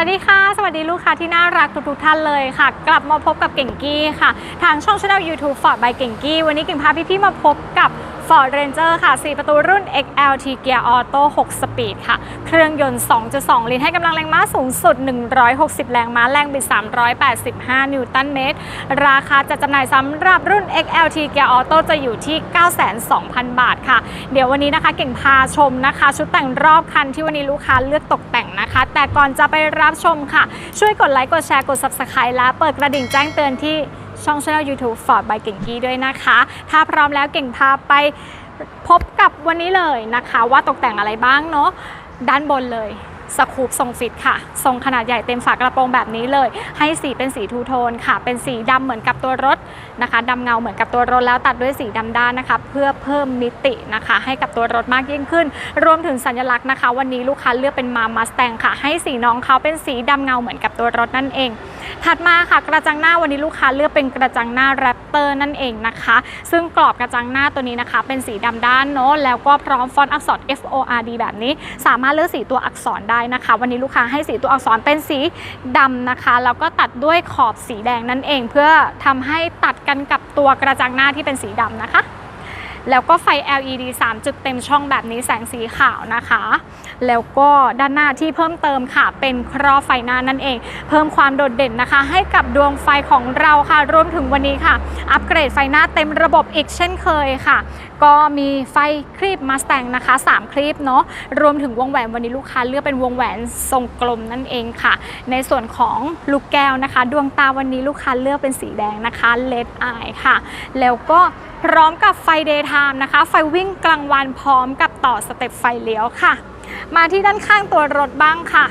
วัสดีค่ะ สวัสดีลูกค้าที่น่ารักทุกๆท่านเลยค่ะ กลับมาพบกับเก่งกี้ค่ะ ทางช่องช anel YouTube Ford by เก่งกี้ วันนี้เก่งพาพี่ๆมาพบกับ Ford Ranger ค่ะ 4 ประตูรุ่น XLT Gear Auto 6 Speed ค่ะ เครื่องยนต์ 2.2 ลิตรให้กำลังแรงม้าสูงสุด 160 แรงม้า แรงบิด 385 นิวตันเมตร ราคาจัดจำหน่ายสำหรับรุ่น XLT Gear Auto จะอยู่ที่902,000 บาทค่ะ เดี๋ยววันนี้นะคะเก่งพาชมนะคะ ชุดแต่งรอบคันที่วันนี้ลูกค้าเลือกตกแต่งนะคะ แต่ก่อนจะไปรับชมค่ะ ช่วยกดไลค์ กดแชร์ กด Subscribe และเปิดกระดิ่งแจ้งเตือนที่ ช่อง channel YouTube Ford by เก่งกี้ด้วยนะคะ ถ้าพร้อมแล้วเก่งพาไปพบกับวันนี้เลยนะคะ ว่าตกแต่งอะไรบ้างเนาะด้านบนเลยสคูปทรงฟิตค่ะ ทรงขนาดใหญ่เต็มฝากระโปรงแบบนี้เลย ให้สีเป็นสีทูโทนค่ะ เป็นสีดำเหมือนกับตัวรถนะคะดำเงาเหมือนกับตัวรถแล้วตัดด้วยสีดำด้านนะคะ เพื่อเพิ่มมิตินะคะ ให้กับตัวรถมากยิ่งขึ้น รวมถึงสัญลักษณ์นะคะ วันนี้ลูกค้าเลือกเป็นมามาสแตงค่ะ ให้สีน้องเขาเป็นสีดำเงาเหมือนกับตัวรถนั่นเองถัดมาค่ะกระจังหน้าวันนี้ลูกค้าเลือกเป็นกระจังหน้าแรปเตอร์นั่นเองนะคะ ซึ่งกรอบกระจังหน้าตัวนี้นะคะ เป็นสีดำด้านเนาะแล้วก็พร้อมฟอนต์อักษร F O R D แบบนี้ สามารถเลือกสีตัวอักษรได้นะคะ วันนี้ลูกค้าให้สีตัวอักษรเป็นสีดำนะคะแล้วก็ตัดด้วยขอบสีแดงนั่นเอง เพื่อทำให้ตัดกันกับตัวกระจังหน้าที่เป็นสีดำนะคะ แล้วก็ไฟ LED 3 จุดเต็มช่องแบบนี้แสงสีขาวนะคะ แล้วก็ด้านหน้าที่เพิ่มเติมค่ะ เป็นครอบไฟหน้านั่นเอง เพิ่มความโดดเด่นนะคะ ให้กับดวงไฟของเราค่ะรวมถึงวันนี้ค่ะ อัปเกรดไฟหน้าเต็มระบบอีกเช่นเคยค่ะ ก็มีไฟครีบมาสแตงนะคะ 3ครีบเนาะรวมถึงวงแหวนวันนี้ลูกค้าเลือกเป็นวงแหวนทรงกลมนั่นเองค่ะ ในส่วนของลูกแก้วนะคะ ดวงตาวันนี้ลูกค้าเลือกเป็นสีแดงนะคะเลดอายค่ะ แล้วก็พร้อมกับไฟเดย์ไทม์นะคะ ไฟวิ่งกลางวันพร้อมกับต่อสเต็ปไฟเลี้ยวค่ะ มาที่ด้านข้างตัวรถบ้างค่ะ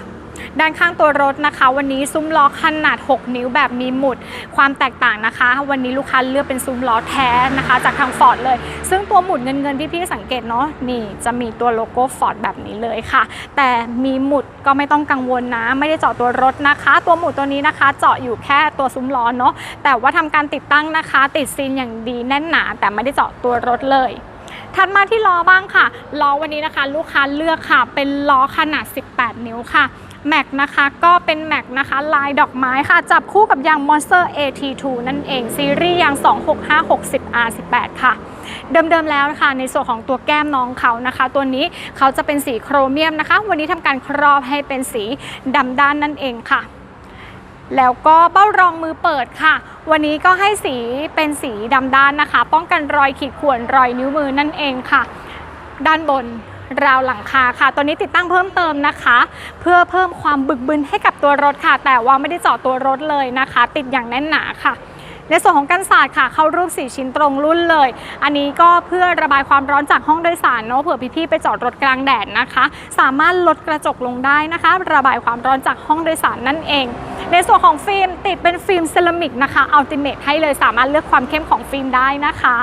ด้านข้างตัวรถนะคะ วันนี้ซุ้มล้อขนาด 6 นิ้วแบบมีหมุดความแตกต่างนะคะ วันนี้ลูกค้าเลือกเป็นซุ้มล้อแท้นะคะ จากทางฟอร์ดเลย ซึ่งตัวหมุดเงินเงินพี่ๆสังเกตเนาะนี่จะมีตัวโลโก้ฟอร์ดแบบนี้เลยค่ะ แต่มีหมุดก็ไม่ต้องกังวลนะ ไม่ได้เจาะตัวรถนะคะ ตัวหมุดตัวนี้นะคะ เจาะอยู่แค่ตัวซุ้มล้อเนาะแต่ว่าทำการติดตั้งนะคะ ติดซีนอย่างดีแน่นหนา แต่ไม่ได้เจาะตัวรถเลยถัดมาที่ล้อบ้างค่ะ ล้อวันนี้นะคะ ลูกค้าเลือกค่ะ เป็นล้อขนาด 18 นิ้วค่ะ แม็กนะคะก็เป็นแม็กนะคะลายดอกไม้ค่ะ จับคู่กับยาง Monster AT2 นั่นเอง ซีรีส์ยาง 26560R18 ค่ะ เดิมๆแล้วนะคะในส่วนของตัวแก้มน้องเขานะคะ ตัวนี้เขาจะเป็นสีโครเมียมนะคะ วันนี้ทำการครอบให้เป็นสีดำด้านนั่นเองค่ะแล้วก็เบ้ารองมือเปิดค่ะ วันนี้ก็ให้สีเป็นสีดำด้านนะคะ ป้องกันรอยขีดข่วนรอยนิ้วมือนั่นเองค่ะ ด้านบน ราวหลังคาค่ะ ตัวนี้ติดตั้งเพิ่มเติมนะคะ เพื่อเพิ่มความบึกบึนให้กับตัวรถค่ะ แต่ว่าไม่ได้เจาะตัวรถเลยนะคะ ติดอย่างแน่นหนาค่ะในส่วนของกันศาสตร์ค่ะ เข้ารูป 4 ชิ้นตรงรุ่นเลย อันนี้ก็เพื่อระบายความร้อนจากห้องโดยสารเนาะเผื่อพี่ๆไปจอดรถกลางแดดนะคะ สามารถลดกระจกลงได้นะคะ ระบายความร้อนจากห้องโดยสารนั่นเอง ในส่วนของฟิล์มติดเป็นฟิล์มเซรามิกนะคะอัลติเมทให้เลยสามารถเลือกความเข้มของฟิล์มได้นะคะ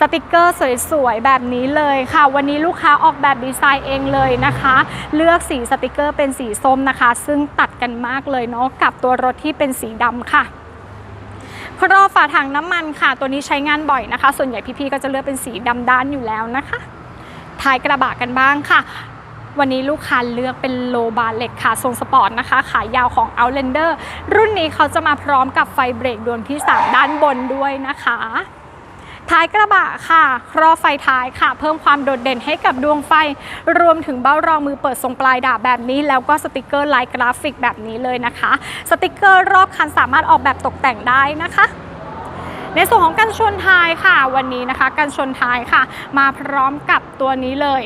สติกเกอร์สวยๆ แบบนี้เลยค่ะ วันนี้ลูกค้าออกแบบดีไซน์เองเลยนะคะ เลือกสีสติกเกอร์เป็นสีส้มนะคะ ซึ่งตัดกันมากเลยเนาะกับตัวรถที่เป็นสีดำค่ะครอบฝาถังน้ำมันค่ะ ตัวนี้ใช้งานบ่อยนะคะ ส่วนใหญ่พี่ๆก็จะเลือกเป็นสีดำด้านอยู่แล้วนะคะท้ายกระบะกันบ้างค่ะ วันนี้ลูกค้าเลือกเป็นโลบาร์เล็กค่ะทรงสปอร์ตนะคะ ขายาวของ Outlander รุ่นนี้เขาจะมาพร้อมกับไฟเบรกดวงที่ 3 ด้านบนด้วยนะคะ ท้ายกระบะค่ะ ครอไฟท้ายค่ะ เพิ่มความโดดเด่นให้กับดวงไฟ รวมถึงเบ้ารองมือเปิดทรงปลายดาบแบบนี้ แล้วก็สติกเกอร์ลายกราฟิกแบบนี้เลยนะคะ สติกเกอร์รอบคันสามารถออกแบบตกแต่งได้นะคะในส่วนของกันชนท้ายค่ะ วันนี้นะคะ กันชนท้ายค่ะ มาพร้อมกับตัวนี้เลย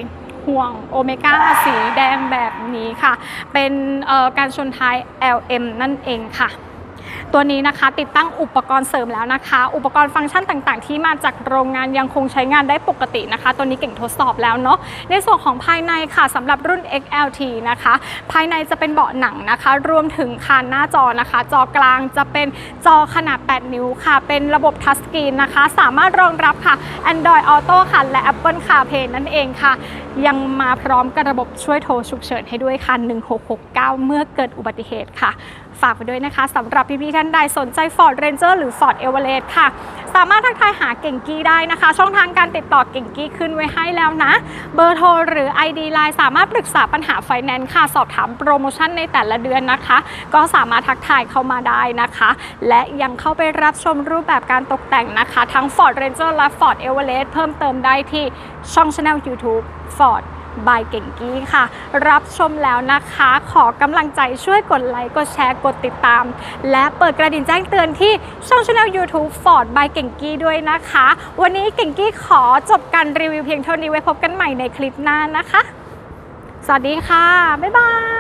ห่วงโอเมก้าสีแดงแบบนี้ค่ะ เป็นการชนท้าย LM นั่นเองค่ะ ตัวนี้นะคะ ติดตั้งอุปกรณ์เสริมแล้วนะคะ อุปกรณ์ฟังก์ชันต่างๆ ที่มาจากโรงงานยังคงใช้งานได้ปกตินะคะ ตัวนี้เก่งทดสอบแล้วเนาะในส่วนของภายในค่ะสำหรับรุ่น XLT นะคะ ภายในจะเป็นเบาะหนังนะคะ รวมถึงคานหน้าจอนะคะ จอกลางจะเป็นจอขนาด 8 นิ้วค่ะ เป็นระบบทัชสกรีนนะคะ สามารถรองรับค่ะ Android Auto ค่ะและ Apple CarPlay นั่นเองค่ะ ยังมาพร้อมกับระบบช่วยโทรฉุกเฉินให้ด้วยค่ะ1669 เมื่อเกิดอุบัติเหตุค่ะ ฝากไปด้วยนะคะสำหรับพี่ๆท่านใดสนใจ Ford Ranger หรือ Ford Everest ค่ะ สามารถทักทายหาเก่งกี้ได้นะคะ ช่องทางการติดต่อเก่งกี้ขึ้นไว้ให้แล้วนะ เบอร์โทรหรือ ID Line สามารถปรึกษาปัญหาไฟแนนซ์ค่ะ สอบถามโปรโมชั่นในแต่ละเดือนนะคะ ก็สามารถทักทายเข้ามาได้นะคะ และยังเข้าไปรับชมรูปแบบการตกแต่งนะคะ ทั้ง Ford Ranger และ Ford Everest เพิ่มเติมได้ที่ช่อง Channel YouTube Ford บายเก่งกี้ค่ะ รับชมแล้วนะคะ ขอกำลังใจช่วยกดไลค์ กดแชร์ กดติดตาม และเปิดกระดิ่งแจ้งเตือนที่ช่องช anel YouTube Ford บายเก่งกี้ด้วยนะคะ วันนี้เก่งกี้ขอจบการรีวิวเพียงเท่านี้ไว้พบกันใหม่ในคลิปหน้านะคะ สวัสดีค่ะ บ๊ายบาย